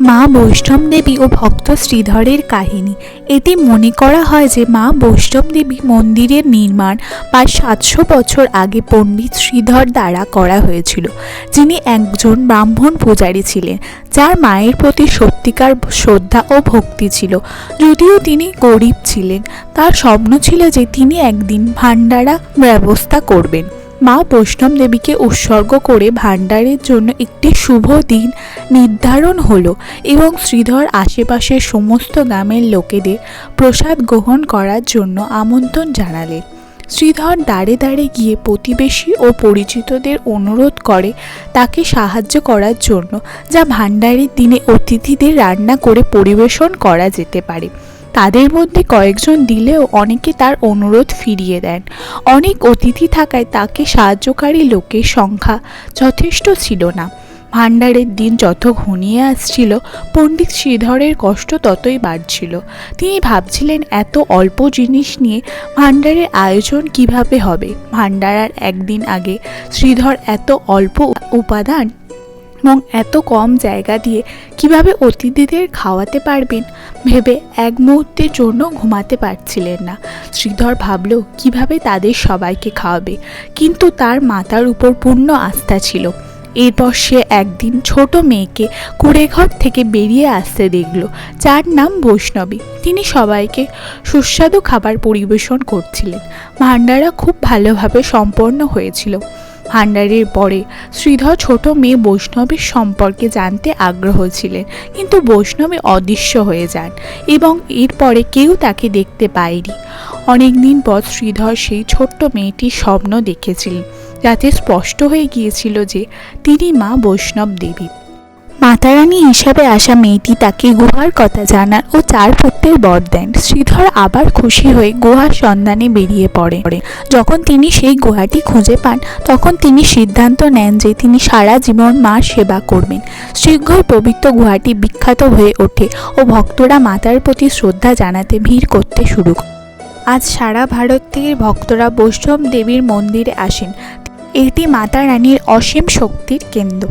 মা বৈষ্ণব দেবী ও ভক্ত শ্রীধরের কাহিনী। এতে মনে করা হয় যে মা বৈষ্ণব দেবী মন্দিরের নির্মাণ প্রায় সাতশো বছর আগে পণ্ডিত শ্রীধর দ্বারা করা হয়েছিল, যিনি একজন ব্রাহ্মণ পূজারী ছিলেন, যার মায়ের প্রতি সত্যিকার শ্রদ্ধা ও ভক্তি ছিল। যদিও তিনি গরিব ছিলেন, তার স্বপ্ন ছিল যে তিনি একদিন ভান্ডারা ব্যবস্থা করবেন। মা বৈষ্ণব দেবীকে উৎসর্গ করে ভাণ্ডারের জন্য একটি শুভ দিন নির্ধারণ হলো এবং শ্রীধর আশেপাশের সমস্ত গ্রামের লোকেদের প্রসাদ গ্রহণ করার জন্য আমন্ত্রণ জানালেন শ্রীধর দাঁড়ে দাঁড়ে গিয়ে প্রতিবেশী ও পরিচিতদের অনুরোধ করে তাকে সাহায্য করার জন্য যা ভাণ্ডারের দিনে অতিথিদের রান্না করে পরিবেশন করা যেতে পারে। তাদের মধ্যে কয়েকজন দিলেও অনেকে তার অনুরোধ ফিরিয়ে দেন। অনেক অতিথি থাকায় তাকে সাহায্যকারী লোকের সংখ্যা যথেষ্ট ছিল না। ভাণ্ডারের দিন যত ঘনিয়ে আসছিল, পণ্ডিত শ্রীধরের কষ্ট ততই বাড়ছিল। তিনি ভাবছিলেন, এত অল্প জিনিস নিয়ে ভাণ্ডারের আয়োজন কীভাবে হবে? ভাণ্ডারার একদিন আগে শ্রীধর এত অল্প উপাদান এবং এত কম জায়গা দিয়ে কীভাবে অতিথিদের খাওয়াতে পারবেন ভেবে এক মুহূর্তের জন্য ঘুমাতে পারছিলেন না। শ্রীধর ভাবল, কীভাবে তাদের সবাইকে খাওয়াবে? কিন্তু তার মাতার উপর পূর্ণ আস্থা ছিল। এরপর সে একদিন ছোট মেয়েকে কুড়েঘর থেকে বেরিয়ে আসতে দেখল, যার নাম বৈষ্ণবী। তিনি সবাইকে সুস্বাদু খাবার পরিবেশন করছিলেন। ভাণ্ডারা খুব ভালোভাবে সম্পন্ন হয়েছিল। ভাণ্ডারের পরে শ্রীধর ছোট মেয়ে বৈষ্ণবের সম্পর্কে জানতে আগ্রহ ছিলেন, কিন্তু বৈষ্ণবী অদৃশ্য হয়ে যান এবং এরপরে কেউ তাকে দেখতে পায়নি। অনেক দিন পর শ্রীধর সেই ছোট্ট মেয়েটির স্বপ্ন দেখেছিলেন, যাতে স্পষ্ট হয়ে গিয়েছিল যে তিনি মা বৈষ্ণব দেবী। মাতারানী হিসাবে আসা মেয়েটি তাকে গুহার কথা জানান ও চার পুত্রের বর দেন। শ্রীধর আবার খুশি হয়ে গুহার সন্ধানে বেরিয়ে পড়ে। যখন তিনি সেই গুহাটি খুঁজে পান, তখন তিনি সিদ্ধান্ত নেন যে তিনি সারা জীবন মার সেবা করবেন। শীঘ্রই পবিত্র গুহাটি বিখ্যাত হয়ে ওঠে ও ভক্তরা মাতার প্রতি শ্রদ্ধা জানাতে ভিড় করতে শুরু করে আজ সারা ভারত থেকে ভক্তরা বৈষ্ণব দেবীর মন্দিরে আসেন। এটি মাতা রানীর অসীম শক্তির কেন্দ্র।